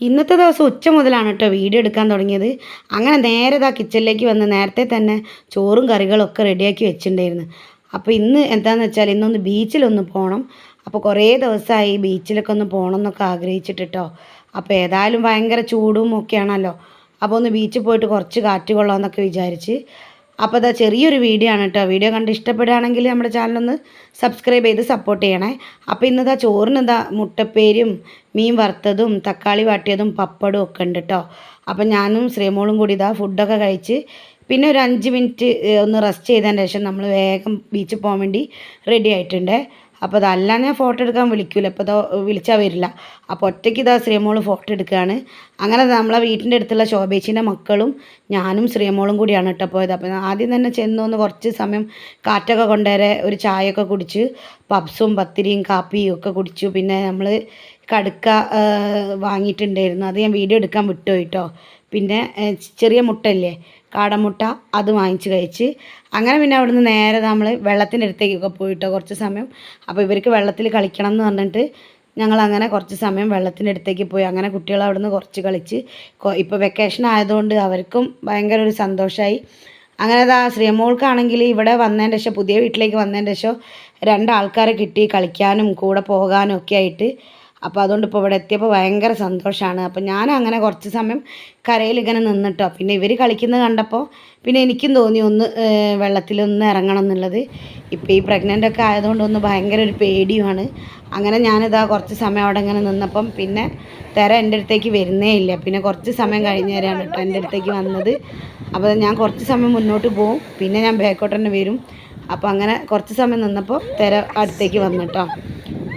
ഇന്നത്തെ ദിവസം ഉച്ച മുതലാണ് കേട്ടോ വീഡിയോ എടുക്കാൻ തുടങ്ങിയത്. അങ്ങനെ നേരെ ഇതാ കിച്ചണിലേക്ക് വന്ന് നേരത്തെ തന്നെ ചോറും കറികളൊക്കെ റെഡിയാക്കി വെച്ചിട്ടുണ്ടായിരുന്നു. അപ്പോൾ ഇന്ന് എന്താണെന്ന് വെച്ചാൽ ഇന്നൊന്ന് ബീച്ചിലൊന്ന് പോകണം അപ്പോൾ കുറേ ദിവസമായി ബീച്ചിലൊക്കെ ഒന്ന് പോകണം എന്നൊക്കെ ആഗ്രഹിച്ചിട്ട് കേട്ടോ അപ്പോൾ ഏതായാലും ഭയങ്കര ചൂടും ഒക്കെയാണല്ലോ അപ്പോൾ ഒന്ന് ബീച്ചിൽ പോയിട്ട് കുറച്ച് കാറ്റ് കൊള്ളാമെന്നൊക്കെ വിചാരിച്ച് അപ്പോൾ അതാ ചെറിയൊരു വീഡിയോ ആണ് കേട്ടോ വീഡിയോ കണ്ട് ഇഷ്ടപ്പെടുകയാണെങ്കിൽ നമ്മുടെ ചാനലൊന്ന് സബ്സ്ക്രൈബ് ചെയ്ത് സപ്പോർട്ട് ചെയ്യണേ. അപ്പോൾ ഇന്നതാ ചോറിന് ഇതാ മുട്ടപ്പേരും മീൻ വറുത്തതും തക്കാളി വാട്ടിയതും പപ്പടും ഒക്കെ ഉണ്ട് കേട്ടോ അപ്പോൾ ഞാനും ശ്രീമോളും കൂടി ഇതാ ഫുഡൊക്കെ കഴിച്ച് പിന്നെ ഒരു അഞ്ച് മിനിറ്റ് ഒന്ന് റെസ്റ്റ് ചെയ്തതിന് ശേഷം നമ്മൾ വേഗം ബീച്ചിൽ പോകാൻ വേണ്ടി റെഡി ആയിട്ടുണ്ട്. അപ്പോൾ അതല്ല ഞാൻ ഫോട്ടോ എടുക്കാൻ വിളിക്കൂല. അപ്പോൾ ഇതോ വിളിച്ചാൽ വരില്ല. അപ്പോൾ ഒറ്റയ്ക്ക് ഇതാ ശ്രീമോൾ ഫോട്ടോ എടുക്കുകയാണ് അങ്ങനെ നമ്മളെ വീട്ടിന്റെ അടുത്തുള്ള ശോഭേച്ചിന്റെ മക്കളും ഞാനും ശ്രീമോളും കൂടിയാണ് കേട്ടോ പോയത്. അപ്പോൾ ആദ്യം തന്നെ ചെന്നു ഒന്ന് കുറച്ച് സമയം കാറ്റൊക്കെ കൊണ്ടുവരെ ഒരു ചായയൊക്കെ കുടിച്ച് പബ്സും പത്തിരിയും കാപ്പിയും ഒക്കെ കുടിച്ചു. പിന്നെ നമ്മൾ കടുക്ക വാങ്ങിയിട്ടുണ്ടായിരുന്നു. അത് ഞാൻ വീഡിയോ എടുക്കാൻ വിട്ടുപോയിട്ടോ പിന്നെ ചെറിയ മുട്ടയില്ലേ? കാടമുട്ട അത് വാങ്ങിച്ച് കഴിച്ച്. അങ്ങനെ പിന്നെ അവിടുന്ന് നേരെ നമ്മൾ വെള്ളത്തിന്റെ അടുത്തേക്കൊക്കെ പോയിട്ടോ കുറച്ച് സമയം. അപ്പോൾ ഇവർക്ക് വെള്ളത്തിൽ കളിക്കണം എന്ന് പറഞ്ഞിട്ട് ഞങ്ങൾ അങ്ങനെ കുറച്ച് സമയം വെള്ളത്തിന്റെ അടുത്തേക്ക് പോയി. അങ്ങനെ കുട്ടികൾ അവിടുന്ന് കുറച്ച് കളിച്ച് ഇപ്പോൾ വെക്കേഷൻ ആയതുകൊണ്ട് അവർക്കും ഭയങ്കര ഒരു സന്തോഷമായി അങ്ങനെ അതാ ശ്രീമോൾക്കാണെങ്കിൽ ഇവിടെ വന്നതിന്റെ ശേഷം പുതിയ വീട്ടിലേക്ക് വന്നതിന്റെ ശേഷം രണ്ടാൾക്കാരെ കിട്ടി കളിക്കാനും കൂടെ പോകാനും ഒക്കെ ആയിട്ട്. അപ്പോൾ അതുകൊണ്ട് ഇപ്പോൾ ഇവിടെ എത്തിയപ്പോൾ ഭയങ്കര സന്തോഷമാണ് അപ്പോൾ ഞാൻ അങ്ങനെ കുറച്ച് സമയം കരയിൽ ഇങ്ങനെ നിന്നിട്ടോ. പിന്നെ ഇവർ കളിക്കുന്നത് കണ്ടപ്പോൾ പിന്നെ എനിക്കും തോന്നി ഒന്ന് വെള്ളത്തിലൊന്ന് ഇറങ്ങണം എന്നുള്ളത്. ഇപ്പോൾ ഈ പ്രഗ്നന്റ് ഒക്കെ ആയതുകൊണ്ട് ഒന്ന് ഭയങ്കര ഒരു പേടിയുമാണ്. അങ്ങനെ ഞാനിതാ കുറച്ച് സമയം അവിടെ ഇങ്ങനെ നിന്നപ്പം പിന്നെ തിര എന്റെ അടുത്തേക്ക് വരുന്നേ ഇല്ല. പിന്നെ കുറച്ച് സമയം കഴിഞ്ഞേരാണ് കേട്ടോ എന്റെ അടുത്തേക്ക് വന്നത്. അപ്പോൾ ഞാൻ കുറച്ച് സമയം മുന്നോട്ട് പോവും. പിന്നെ ഞാൻ ബാക്കോട്ട് തന്നെ വരും. അപ്പോൾ അങ്ങനെ കുറച്ച് സമയം നിന്നപ്പോൾ തിര അടുത്തേക്ക് വന്നിട്ടോ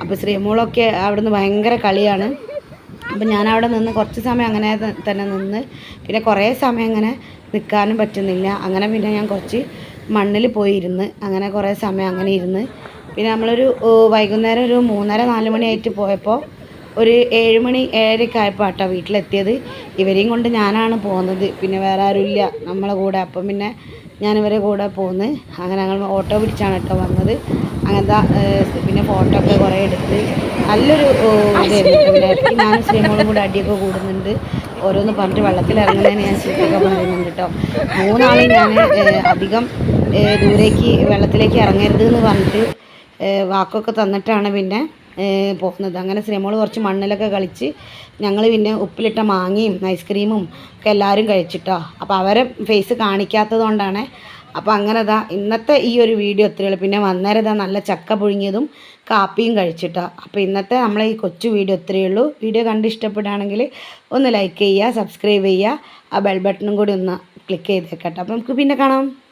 അപ്പോൾ ശ്രീമോളൊക്കെ അവിടുന്ന് ഭയങ്കര കളിയാണ്. അപ്പം ഞാൻ അവിടെ നിന്ന് കുറച്ച് സമയം അങ്ങനെ തന്നെ നിന്ന് പിന്നെ കുറേ സമയം അങ്ങനെ നിൽക്കാനും പറ്റുന്നില്ല. അങ്ങനെ പിന്നെ ഞാൻ കുറച്ച് മണ്ണിൽ പോയി ഇരുന്ന് അങ്ങനെ കുറേ സമയം അങ്ങനെ ഇരുന്ന് പിന്നെ നമ്മളൊരു വൈകുന്നേരം ഒരു മൂന്നര നാല് മണിയായിട്ട് പോയപ്പോൾ ഒരു ഏഴ് മണി ഏഴരയ്ക്ക് ആയപ്പോൾ കേട്ടോ വീട്ടിലെത്തിയത്. ഇവരെയും കൊണ്ട് ഞാനാണ് പോകുന്നത്. പിന്നെ വേറെ ആരുമില്ല. നമ്മളെ കൂടെ. അപ്പം പിന്നെ ഞാനിവരെ കൂടെ പോന്ന്. അങ്ങനെ ഞങ്ങൾ ഓട്ടോ പിടിച്ചാണ് കേട്ടോ വന്നത്. അങ്ങനത്തെ പിന്നെ ഫോട്ടോ ഒക്കെ കുറേ എടുത്ത് നല്ലൊരു ഇതായിരുന്നു ഞാനും ശ്രീമോളും കൂടെ അടിയൊക്കെ കൂടുന്നുണ്ട്. ഓരോന്ന് പറഞ്ഞിട്ട് വെള്ളത്തിൽ ഇറങ്ങുന്നതിന് ഞാൻ ചീത്തയൊക്കെ പറയുന്നുണ്ട് കേട്ടോ. മൂന്നാളും ഞാൻ അധികം ദൂരേക്ക് വെള്ളത്തിലേക്ക് ഇറങ്ങരുത് എന്ന് പറഞ്ഞിട്ട് വാക്കൊക്കെ തന്നിട്ടാണ് പിന്നെ പോകുന്നത് അങ്ങനെ സിനിമകൾ കുറച്ച് മണ്ണിലൊക്കെ കളിച്ച് ഞങ്ങൾ പിന്നെ ഉപ്പിലിട്ട മാങ്ങയും ഐസ്ക്രീമും ഒക്കെ എല്ലാവരും കഴിച്ചിട്ടോ. അപ്പോൾ അവരെ ഫേസ് കാണിക്കാത്തത് കൊണ്ടാണ്. അപ്പോൾ അങ്ങനെ ഇതാ ഇന്നത്തെ ഈ ഒരു വീഡിയോ ഒത്തിരി പിന്നെ വന്നേരം ഇതാ നല്ല ചക്ക പുഴുങ്ങിയതും കാപ്പിയും കഴിച്ചിട്ടോ. അപ്പോൾ ഇന്നത്തെ നമ്മളെ ഈ കൊച്ചു വീഡിയോ ഒത്തിരിയേ ഉള്ളൂ. വീഡിയോ കണ്ട് ഇഷ്ടപ്പെടുകയാണെങ്കിൽ ഒന്ന് ലൈക്ക് ചെയ്യുക സബ്സ്ക്രൈബ് ചെയ്യുക. ആ ബെൽ ബട്ടണും കൂടി ഒന്ന് ക്ലിക്ക് ചെയ്തേക്കട്ടോ. അപ്പോൾ നമുക്ക് പിന്നെ കാണാം.